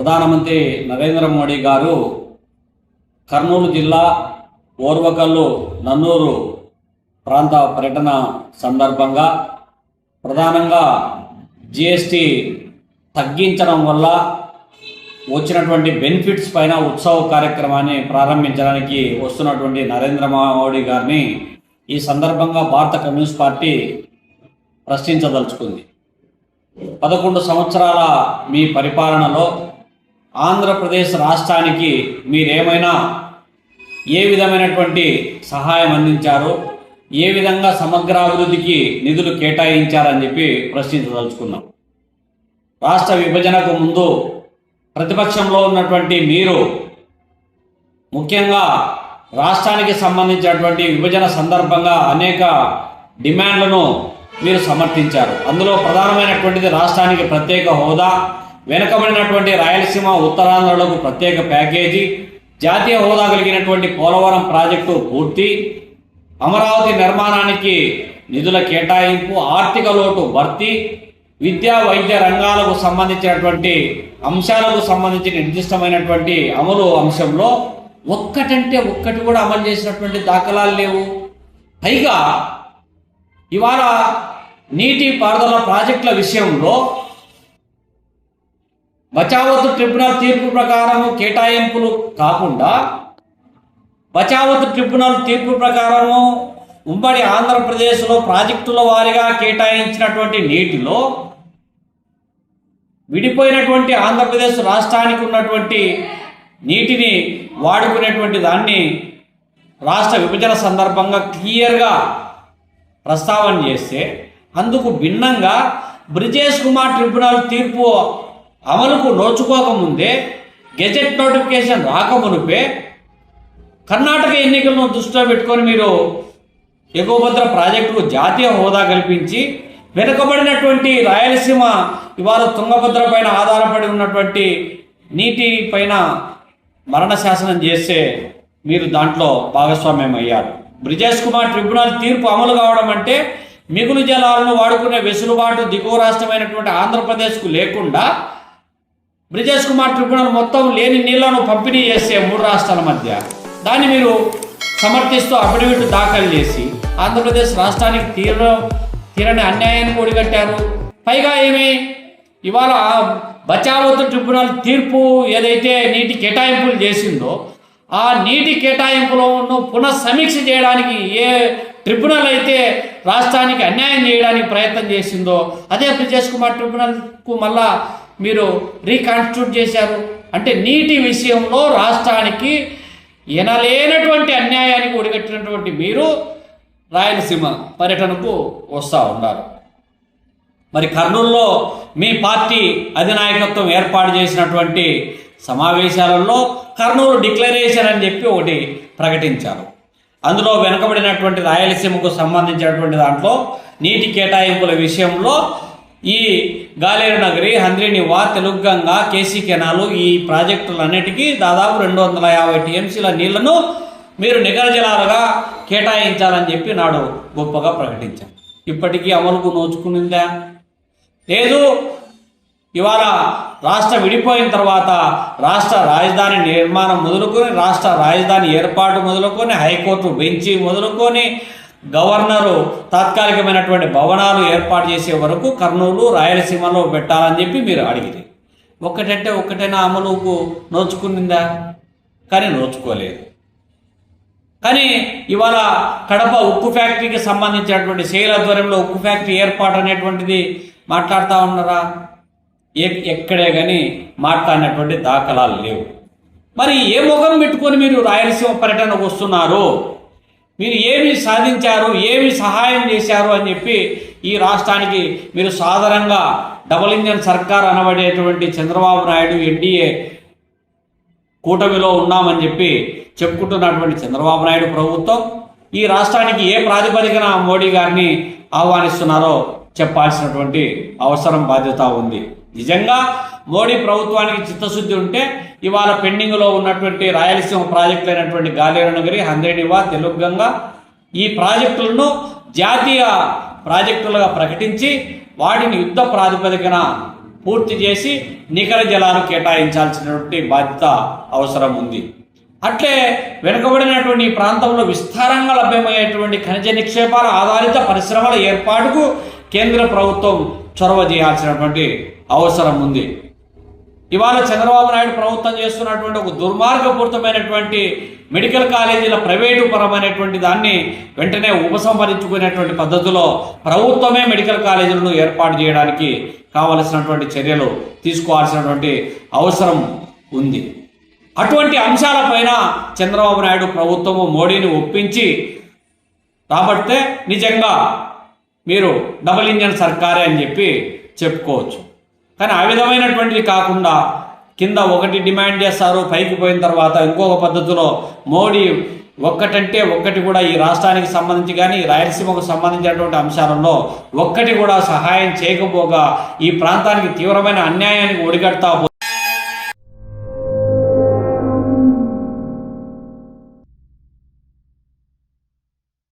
ప్రధానమంత్రి నరేంద్ర మోడీ గారు కర్నూలు జిల్లా ఓర్వకల్లు నన్నూరు ప్రాంత పర్యటన సందర్భంగా ప్రధానంగా జిఎస్టి తగ్గించడం వల్ల వచ్చినటువంటి బెనిఫిట్స్ పైన ఉత్సవ కార్యక్రమాన్ని ప్రారంభించడానికి వస్తున్నటువంటి నరేంద్ర మోడీ గారిని ఈ సందర్భంగా భారత కమ్యూనిస్ట్ పార్టీ ప్రశ్నించదలుచుకుంది. పదకొండు సంవత్సరాల మీ పరిపాలనలో ఆంధ్రప్రదేశ్ రాష్ట్రానికి మీరేమైనా ఏ విధమైనటువంటి సహాయం అందించారు ఏ విధంగా సమగ్రాభివృద్ధికి నిధులు కేటాయించారని చెప్పి ప్రశ్నించదలుచుకున్నాం. రాష్ట్ర విభజనకు ముందు ప్రతిపక్షంలో ఉన్నటువంటి మీరు ముఖ్యంగా రాష్ట్రానికి సంబంధించినటువంటి విభజన సందర్భంగా అనేక డిమాండ్లను మీరు సమర్థించారు. అందులో ప్రధానమైనటువంటిది రాష్ట్రానికి ప్రత్యేక హోదా వెనుకబడినటువంటి రాయలసీమ ఉత్తరాంధ్రలకు ప్రత్యేక ప్యాకేజీ జాతీయ హోదా కలిగినటువంటి పోలవరం ప్రాజెక్టు పూర్తి అమరావతి నిర్మాణానికి నిధుల కేటాయింపు ఆర్థిక లోటు భర్తీ విద్యా వైద్య రంగాలకు సంబంధించినటువంటి అంశాలకు సంబంధించి నిర్దిష్టమైనటువంటి అమలు అంశంలో ఒక్కటంటే ఒక్కటి కూడా అమలు చేసినటువంటి దాఖలాలు లేవు. పైగా ఇవాళ నీటి పారుదల ప్రాజెక్టుల విషయంలో బచావత్ ట్రిబ్యునల్ తీర్పు ప్రకారం కేటాయింపులు కాకుండా బచావత్ ట్రిబ్యునల్ తీర్పు ప్రకారము ఉమ్మడి ఆంధ్రప్రదేశ్లో ప్రాజెక్టుల వారీగా కేటాయించినటువంటి నీటిలో విడిపోయినటువంటి ఆంధ్రప్రదేశ్ రాష్ట్రానికి ఉన్నటువంటి నీటిని వాడుకునేటువంటి దాన్ని రాష్ట్ర విభజన సందర్భంగా క్లియర్గా ప్రస్తావన చేస్తే అందుకు భిన్నంగా బ్రిజేష్ కుమార్ ట్రిబ్యునల్ తీర్పు అమలుకు నోచుకోకముందే గెజెట్ నోటిఫికేషన్ రాకమునుపే కర్ణాటక ఎన్నికలను దృష్టిలో పెట్టుకొని మీరు ఎగువభద్ర ప్రాజెక్టుకు జాతీయ హోదా కల్పించి వెనుకబడినటువంటి రాయలసీమ ఇవాళ తుంగభద్ర పైన ఆధారపడి ఉన్నటువంటి నీటి పైన మరణ శాసనం చేస్తే మీరు దాంట్లో భాగస్వామ్యం అయ్యారు బ్రిజేష్ కుమార్ ట్రిబ్యునల్ తీర్పు అమలు కావడం అంటే మిగులు జలాలను వాడుకునే వెసులుబాటు దిగువ రాష్ట్రమైనటువంటి ఆంధ్రప్రదేశ్కు లేకుండా బ్రిజేష్ కుమార్ ట్రిబ్యునల్ మొత్తం లేని నీళ్ళను పంపిణీ చేసే మూడు రాష్ట్రాల మధ్య. దాన్ని మీరు సమర్థిస్తూ అఫిడవిట్ దాఖలు చేసి ఆంధ్రప్రదేశ్ రాష్ట్రానికి తీర తీరని అన్యాయాన్ని కూడిగట్టారు పైగా ఏమి? ఇవాళ బచావత్ ట్రిబ్యునల్ తీర్పు ఏదైతే నీటి కేటాయింపులు చేసిందో ఆ నీటి కేటాయింపులను పునః సమీక్ష చేయడానికి ఏ ట్రిబ్యునల్ అయితే రాష్ట్రానికి అన్యాయం చేయడానికి ప్రయత్నం చేసిందో అదే బ్రిజేష్ కుమార్ ట్రిబ్యునల్కు మళ్ళా మీరు రీకాన్స్టిట్యూట్ చేశారు. అంటే నీటి విషయంలో రాష్ట్రానికి ఎనలేనటువంటి అన్యాయానికి ఒడిగట్టినటువంటి మీరు రాయలసీమ పర్యటనకు వస్తూ ఉన్నారు. మరి కర్నూలులో మీ పార్టీ అధినాయకత్వం ఏర్పాటు చేసినటువంటి సమావేశాలలో కర్నూలు డిక్లరేషన్ అని చెప్పి ఒకటి ప్రకటించారు. అందులో వెనుకబడినటువంటి రాయలసీమకు సంబంధించినటువంటి దాంట్లో నీటి కేటాయింపుల విషయంలో ఈ గాలేరు నగరి హంద్రినివా తెలుగంగా కేసీ కెనాలు ఈ ప్రాజెక్టులన్నిటికీ దాదాపు రెండు వందల యాభై టీఎంసీల నీళ్ళను మీరు నిగర జలాలుగా కేటాయించాలని చెప్పి నాడు గొప్పగా ప్రకటించారు. ఇప్పటికీ అమలుకు నోచుకునిందా? లేదు. ఇవాళ రాష్ట్ర విడిపోయిన తర్వాత రాష్ట్ర రాజధాని నిర్మాణం మొదలుకొని రాష్ట్ర రాజధాని ఏర్పాటు మొదలుకొని హైకోర్టు బెంచి మొదలుకొని గవర్నరు తాత్కాలికమైనటువంటి భవనాలు ఏర్పాటు చేసే వరకు కర్నూలు రాయలసీమలో పెట్టాలని చెప్పి మీరు అడిగింది ఒక్కటంటే ఒక్కటైనా అమలుకు నోచుకునిందా? కానీ నోచుకోలేదు. కానీ ఇవాళ కడప ఉక్కు ఫ్యాక్టరీకి సంబంధించినటువంటి సేల్ ఆధ్వర్యంలో ఉక్కు ఫ్యాక్టరీ ఏర్పాటు అనేటువంటిది మాట్లాడుతూ ఉన్నారా? ఎ- ఎక్కడే కానీ మాట్లాడినటువంటి దాఖలాలు లేవు. మరి ఏ ముఖం పెట్టుకొని మీరు రాయలసీమ పర్యటనకు వస్తున్నారు? మీరు ఏమి సాధించారు ఏమి సహాయం చేశారు అని చెప్పి ఈ రాష్ట్రానికి మీరు సాధారణంగా డబుల్ ఇంజన్ సర్కార్ అనబడేటువంటి చంద్రబాబు నాయుడు ఎన్డీఏ కూటమిలో ఉన్నామని చెప్పి చెప్పుకుంటున్నటువంటి చంద్రబాబు నాయుడు ప్రభుత్వం ఈ రాష్ట్రానికి ఏ ప్రాతిపదికన మోడీ గారిని ఆహ్వానిస్తున్నారో చెప్పాల్సినటువంటి అవసరం బాధ్యత ఉంది. నిజంగా మోడీ ప్రభుత్వానికి చిత్తశుద్ధి ఉంటే ఇవాళ పెండింగ్లో ఉన్నటువంటి రాయలసీమ ప్రాజెక్టులు అయినటువంటి గాలేరు నగరి హంద్రేనివా తెలుగంగ ఈ ప్రాజెక్టులను జాతీయ ప్రాజెక్టులుగా ప్రకటించి వాటిని యుద్ధ ప్రాతిపదికన పూర్తి చేసి నికర జలాలు కేటాయించాల్సినటువంటి బాధ్యత అవసరం ఉంది. అట్లే వెనుకబడినటువంటి ఈ ప్రాంతంలో విస్తారంగా లభ్యమయ్యేటువంటి ఖనిజ నిక్షేపాల ఆధారిత పరిశ్రమల ఏర్పాటుకు కేంద్ర ప్రభుత్వం చొరవ చేయాల్సినటువంటి అవసరం ఉంది. ఇవాళ చంద్రబాబు నాయుడు ప్రభుత్వం చేస్తున్నటువంటి ఒక దుర్మార్గపూరితమైనటువంటి మెడికల్ కాలేజీల ప్రైవేటు పరమైనటువంటి దాన్ని వెంటనే ఉపసంహరించుకునేటువంటి పద్ధతిలో ప్రభుత్వమే మెడికల్ కాలేజీలను ఏర్పాటు చేయడానికి కావలసినటువంటి చర్యలు తీసుకోవాల్సినటువంటి అవసరం ఉంది. అటువంటి అంశాలపైన చంద్రబాబు నాయుడు ప్రభుత్వము మోడీని ఒప్పించి రాబడితే నిజంగా మీరు డబుల్ ఇంజన్ సర్కారే అని చెప్పి చెప్పుకోవచ్చు. కానీ ఆ విధమైనటువంటిది కాకుండా కింద ఒకటి డిమాండ్ చేస్తారు పైకి పోయిన తర్వాత ఇంకొక పద్ధతిలో మోడీ ఒక్కటంటే ఒక్కటి కూడా ఈ రాష్ట్రానికి సంబంధించి కానీ రాయలసీమకు సంబంధించినటువంటి అంశాలలో ఒక్కటి కూడా సహాయం చేయకపోగా ఈ ప్రాంతానికి తీవ్రమైన అన్యాయానికి ఒడిగడతా